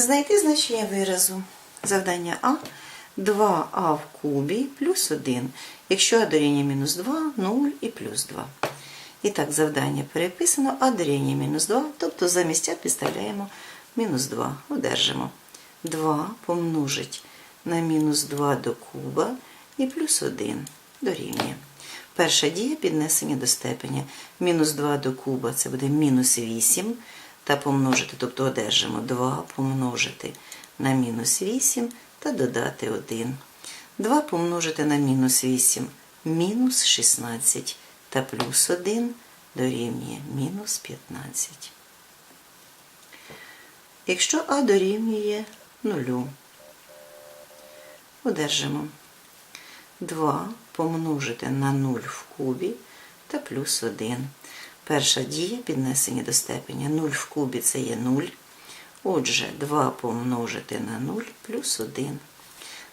Знайти значення виразу. Завдання А 2а в кубі плюс 1. Якщо а дорівнює мінус 2, 0 і плюс 2. І так, завдання переписано, а дорівнює мінус 2, тобто замість а підставляємо мінус 2. Одержимо 2 помножить на мінус 2 до куба і плюс 1 дорівнює. Перша дія піднесення до степеня. Мінус 2 до куба це буде мінус 8. Та помножити, тобто одержимо 2 помножити на мінус 8 та додати 1. 2 помножити на мінус 8 мінус 16 та плюс 1 дорівнює мінус 15. Якщо а дорівнює 0, одержимо 2 помножити на 0 в кубі та плюс 1. Перша дія піднесення до степеня 0 в кубі це є 0. Отже, 2 помножити на 0 плюс 1.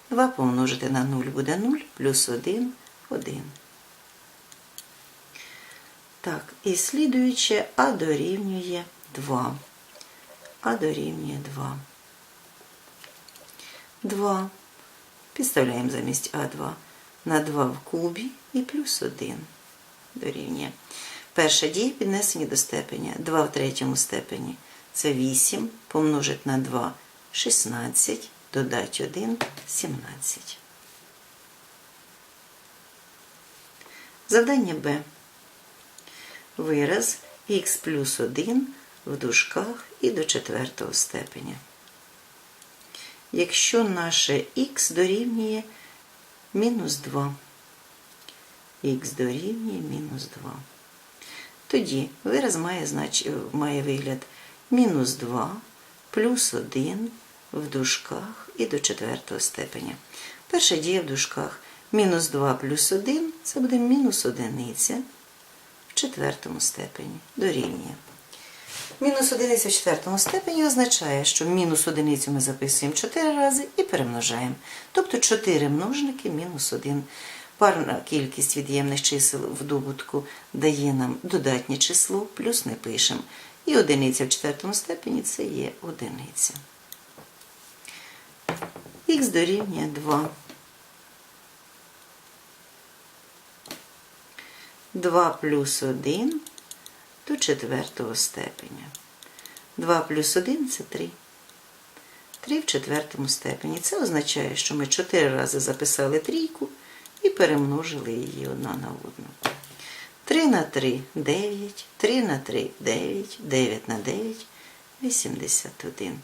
2 помножити на 0 буде 0, плюс 1 1. Так, і слідуюче А дорівнює 2. А дорівнює 2. 2. Підставляємо замість А2 на 2 в кубі і плюс 1 дорівнює. Перша дія піднесення до степеня. 2 в третьому степені це 8, помножить на 2 16, додати 1 17. Завдання Б. Вираз х плюс 1 в дужках і до четвертого степеня. Якщо наше х дорівнює мінус 2, х дорівнює мінус 2. Тоді вираз має, знач... має вигляд мінус 2 плюс 1 в дужках і до четвертого степеня. Перша дія в дужках мінус 2 плюс 1 це буде мінус одиниця в четвертому степені дорівнює. Мінус одиниця в четвертому степені означає, що мінус одиницю ми записуємо 4 рази і перемножаємо. Тобто 4 множники мінус 1. Парна кількість від'ємних чисел в добутку дає нам додатнє число, плюс не пишемо. І одиниця в четвертому степені це є одиниця. Х дорівнює 2. 2 плюс 1 до четвертого степеня. 2 плюс 1 це 3. 3 в четвертому степені. Це означає, що ми 4 рази записали трійку і перемножили її одна на одну. 3 на 3 9, 3 на 3 9, 9 на 9, 81.